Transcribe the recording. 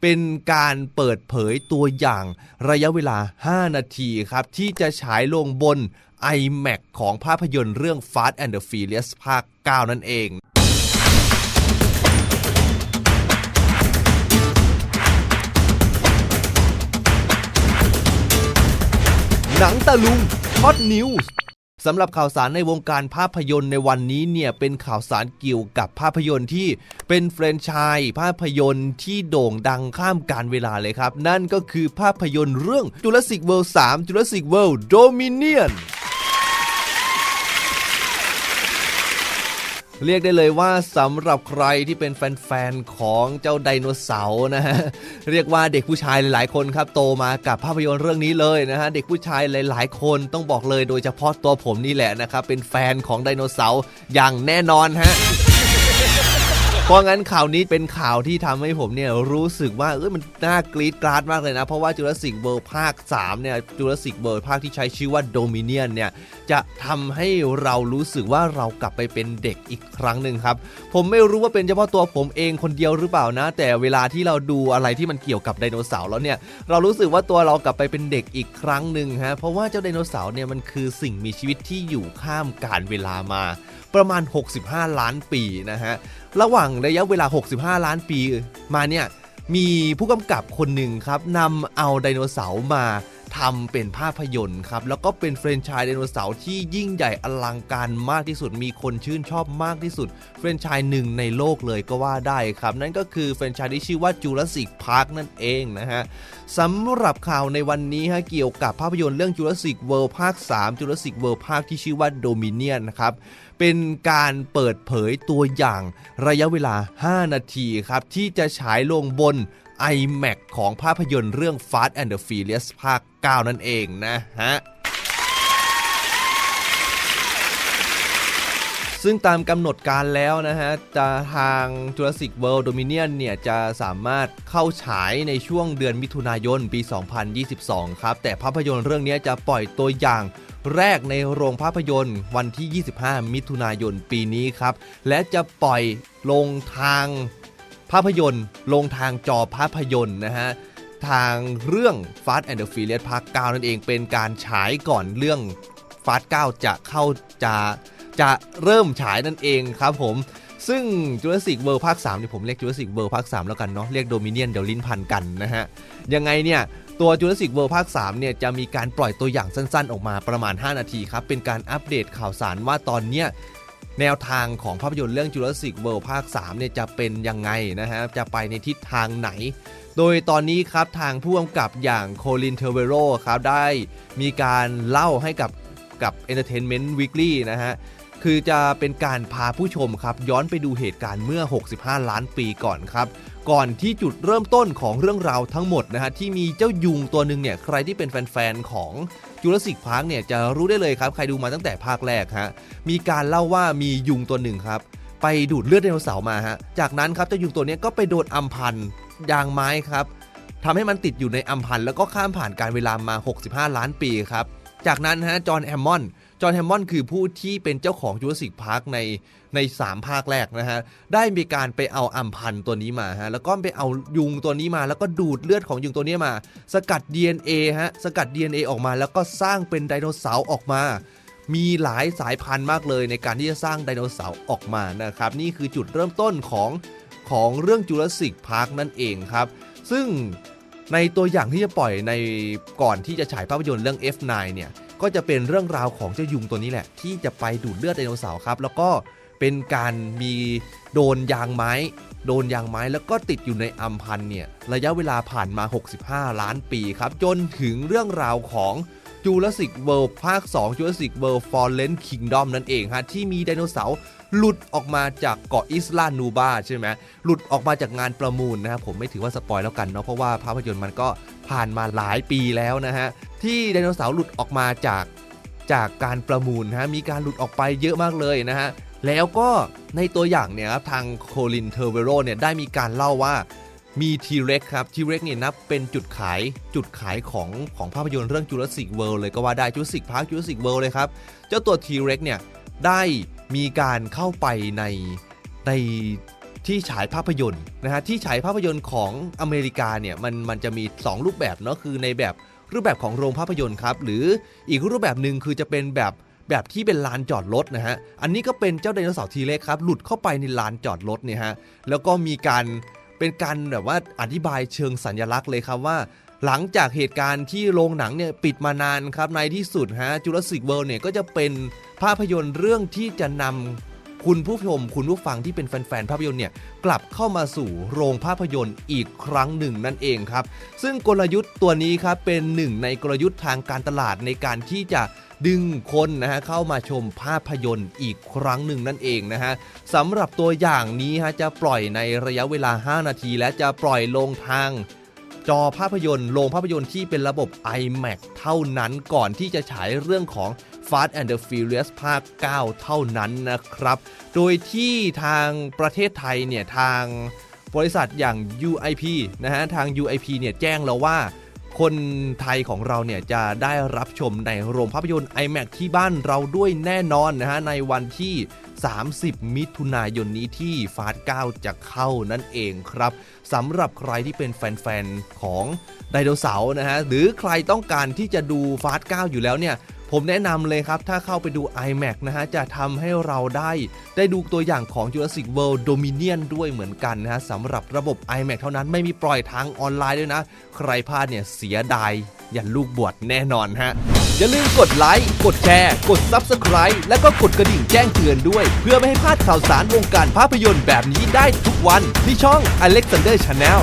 เป็นการเปิดเผยตัวอย่างระยะเวลา 5 นาทีครับ ที่จะฉายลงบน iMac ของภาพยนตร์เรื่อง Fast and the Furious ภาค 9 นั่นเองหนังตะลุงฮอตนิวส์ สำหรับข่าวสารในวงการภาพยนตร์ในวันนี้เนี่ยเป็นข่าวสารเกี่ยวกับภาพยนตร์ที่เป็นแฟรนไชส์ภาพยนตร์ที่โด่งดังข้ามการเวลาเลยครับ นั่นก็คือภาพยนตร์เรื่อง Jurassic World 3 Jurassic World Dominion เรียกได้เลยว่าสำหรับใครที่เป็นแฟนๆของเจ้าไดโนเสาร์นะฮะเรียกว่าเด็กผู้ชายหลายๆคนครับโตมากับภาพยนตร์เรื่องนี้เลยนะฮะเด็กผู้ชายหลาย ๆ คนต้องบอกเลยโดยเฉพาะตัวผมนี่แหละนะครับเป็นแฟนของไดโนเสาร์อย่างแน่นอนฮะ เพราะงั้นข่าวนี้เป็นข่าวที่ทำให้ผมเนี่ยรู้สึกว่าเอ้ยมันน่ากรี๊ดกราดมากเลยนะ เพราะว่า Jurassic World ภาค 3 เนี่ย Jurassic World ภาคที่ใช้ชื่อว่า Dominion เนี่ยจะทำให้เรารู้สึกว่าเรากลับไปเป็นเด็กอีกครั้งหนึ่งครับ ผมไม่รู้ว่าเป็นเฉพาะตัวผมเองคนเดียวหรือเปล่านะ แต่เวลาที่เราดูอะไรที่มันเกี่ยวกับไดโนเสาร์แล้วเนี่ยเรารู้สึกว่าตัวเรากลับไปเป็นเด็กอีกครั้งหนึ่งฮะเพราะว่าเจ้าไดโนเสาร์เนี่ยมันคือสิ่งมีชีวิตที่อยู่ข้ามการเวลามาประมาณ 65 ล้านปีนะฮะ ระหว่างระยะเวลา 65 ล้านปีมาเนี่ย มีผู้กำกับคนหนึ่งครับนำเอาไดโนเสาร์มา ทำเป็นภาพยนตร์ครับ แล้วก็เป็นแฟรนไชส์ไดโนเสาร์ที่ยิ่งใหญ่อลังการมากที่สุด มีคนชื่นชอบมากที่สุดแฟรนไชส์หนึ่งในโลกเลยก็ว่าได้ครับ นั่นก็คือแฟรนไชส์ที่ชื่อว่า Jurassic Park นั่นเองนะฮะสำหรับข่าวในวันนี้ฮะเกี่ยวกับภาพยนตร์เรื่อง Jurassic World ภาค3 Jurassic World ภาคที่ชื่อว่า Dominion นะครับเป็นการเปิดเผยตัวอย่างระยะเวลา 5 นาทีครับที่จะฉายลงบน iMac ของภาพยนตร์เรื่อง Fast and the Furious ภาค 9 นั่นเองนะฮะซึ่งตามกำหนดการแล้วนะฮะจะทาง Jurassic World Dominion เนี่ยจะสามารถเข้าฉายในช่วงเดือนมิถุนายนปี 2022 ครับ แต่ภาพยนตร์เรื่องนี้จะปล่อยตัวอย่างแรกในโรงภาพยนตร์วันที่ 25 มิถุนายนปีนี้ครับ และจะปล่อยลงทาง ภาพยนตร์ ลงทางจอภาพยนตร์นะฮะทางเรื่อง Fast and the Furious ภาค9นั่นเองเป็นการฉายก่อนเรื่อง Fast 9 จะเข้าจะจะเริ่มฉายนั่นเองครับผม ซึ่ง Jurassic World ภาค3เนี่ยผมเรียก Jurassic World ภาค3แล้วกันเนาะเรียก Dominion เดี๋ยวลิ้นพันกันนะฮะ ยังไงเนี่ย ตัว Jurassic World ภาค3เนี่ยจะมีการปล่อยตัวอย่างสั้นๆ ออกมาประมาณ 5 นาทีครับ เป็นการอัปเดตข่าวสารว่าตอนเนี้ย แนวทางของภาพยนตร์เรื่อง Jurassic World ภาค 3 เนี่ยจะเป็นยังไงนะฮะ จะไปในทิศทางไหน โดยตอนนี้ครับทางผู้กำกับอย่างโคลินเทเวโรครับได้มีการเล่าให้กับกับ Entertainment Weekly นะฮะ คือจะเป็นการพาผู้ชมครับ ย้อนไปดูเหตุการณ์เมื่อ 65 ล้านปีก่อนครับ ก่อนที่จุดเริ่มต้นของเรื่องราวทั้งหมดนะฮะที่มีเจ้ายุงตัวหนึ่งเนี่ยใครที่เป็นแฟนๆของ จูราสสิกพาร์คเนี่ยจะรู้ได้เลยครับ ใครดูมาตั้งแต่ภาคแรกฮะมีการเล่าว่ามียุงตัวหนึ่งครับ ไปดูดเลือดไดโนเสาร์มาฮะจากนั้นครับเจ้ายุงตัวนี้ก็ไปโดนอัมพันธ์ยางไม้ครับทำให้มันติดอยู่ในอัมพันธ์แล้วก็ข้ามผ่านการเวลามา 65 ล้านปีครับจากนั้นฮะจอห์นแอมมอน จอห์นแฮมมอนด์คือผู้ที่เป็นเจ้าของจูราสสิกพาร์คในใน3ภาคแรกนะฮะ ได้มีการไปเอาอัมพันตัวนี้มาฮะ แล้วก็ไปเอายุงตัวนี้มา แล้วก็ดูดเลือดของยุงตัวนี้มา สกัด DNA ฮะ สกัด DNA ออกมา แล้วก็สร้างเป็นไดโนเสาร์ออกมา มีหลายสายพันธุ์มากเลยในการที่จะสร้างไดโนเสาร์ออกมานะครับ นี่คือจุดเริ่มต้นของของเรื่องจูราสสิกพาร์คนั่นเองครับ ซึ่งในตัวอย่างที่จะปล่อยในก่อนที่จะฉายภาพยนตร์เรื่อง F9 เนี่ย ก็จะเป็นเรื่องราวของเจ้ายุงตัวนี้แหละ ที่จะไปดูดเลือดไดโนเสาร์ครับ แล้วก็เป็นการมีโดนยางไม้ โดนยางไม้แล้วก็ติดอยู่ในอัมพันเนี่ยระยะเวลาผ่านมา 65 ล้านปีครับ จนถึงเรื่องราวของจูราสสิกเวิลด์ภาค 2 Jurassic World Fallen Kingdom นั่นเองฮะที่มีไดโนเสาร์ หลุดออกมาจากเกาะอิสลานูบาใช่ไหมหลุดออกมาจากงานประมูลนะครับผมไม่ถือว่าสปอยแล้วกันเนาะเพราะว่าภาพยนตร์มันก็ผ่านมาหลายปีแล้วนะฮะที่ไดโนเสาร์หลุดออกมาจากจากการประมูลนะฮะมีการหลุดออกไปเยอะมากเลยนะฮะแล้วก็ในตัวอย่างเนี่ยครับทางโคลินเทอร์เวโรเนี่ยได้มีการเล่าว่ามีทีเร็กครับทีเร็กเนี่ยนับเป็นจุดขายจุดขายของของภาพยนตร์เรื่อง Jurassic World เลยก็ว่าได้ Jurassic Park Jurassic World เลยครับ เจ้าตัวทีเร็กเนี่ยได้ มีการเข้าไปในในที่ฉายภาพยนตร์นะฮะที่ฉายภาพยนตร์ของอเมริกาเนี่ยมันมันจะมี 2 รูปแบบเนาะคือในแบบรูปแบบของโรงภาพยนตร์ครับ หรืออีกรูปแบบหนึ่งคือจะเป็นแบบแบบที่เป็นลานจอดรถนะฮะ อันนี้ก็เป็นเจ้าไดโนเสาร์ทีเล็กครับ หลุดเข้าไปในลานจอดรถเนี่ยฮะ แล้วก็มีการเป็นการแบบว่าอธิบายเชิงสัญลักษณ์เลยครับว่า หลังจากเหตุการณ์ที่โรงหนังเนี่ยปิดมานานครับในที่สุดฮะจูราสสิกเวิลด์เนี่ยก็จะเป็นภาพยนตร์เรื่องที่จะนำคุณผู้ชมคุณผู้ฟังที่เป็นแฟนๆภาพยนตร์เนี่ยกลับเข้ามาสู่โรงภาพยนตร์อีกครั้งหนึ่งนั่นเองครับ ซึ่งกลยุทธ์ตัวนี้ครับเป็นหนึ่งในกลยุทธ์ทางการตลาดในการที่จะดึงคนนะฮะเข้ามาชมภาพยนตร์อีกครั้งหนึ่งนั่นเองนะฮะสำหรับตัวอย่างนี้ฮะจะปล่อยในระยะเวลา 5 นาที และจะปล่อยลงทาง จอภาพยนตร์โรงภาพยนตร์ที่เป็นระบบ iMac เท่านั้นก่อนที่จะฉายเรื่องของ Fast and the Furious ภาค 9 เท่านั้นนะครับ โดยที่ทางประเทศไทยเนี่ยทางบริษัทอย่าง UIP นะฮะทาง UIP เนี่ยแจ้งแล้วว่า คนไทยของเราเนี่ยจะได้รับชมในโรงภาพยนตร์ IMAX ที่บ้านเราด้วยแน่นอนนะฮะในวันที่ 30 มิถุนายนนี้ที่ฟาด9จะเข้านั่นเองครับสำหรับใครที่เป็นแฟนๆ ของไดโนเสาร์นะฮะหรือใครต้องการที่จะดูฟาด9อยู่แล้วเนี่ย ผมแนะนำเลยครับ ถ้าเข้าไปดู iMac นะฮะ จะทำให้เราได้ได้ดูตัวอย่างของ Jurassic World Dominion ด้วยเหมือนกันนะฮะสำหรับระบบ iMac เท่านั้นไม่มีปล่อยทางออนไลน์ด้วยนะ ใครพลาดเนี่ยเสียดายอย่าลูกบวชแน่นอนฮะ อย่าลืมกดไลค์ กดแชร์ กด Subscribe และก็กดกระดิ่งแจ้งเตือนด้วย เพื่อไม่ให้พลาดข่าวสารวงการภาพยนตร์แบบนี้ได้ทุกวันที่ช่อง Alexander Channel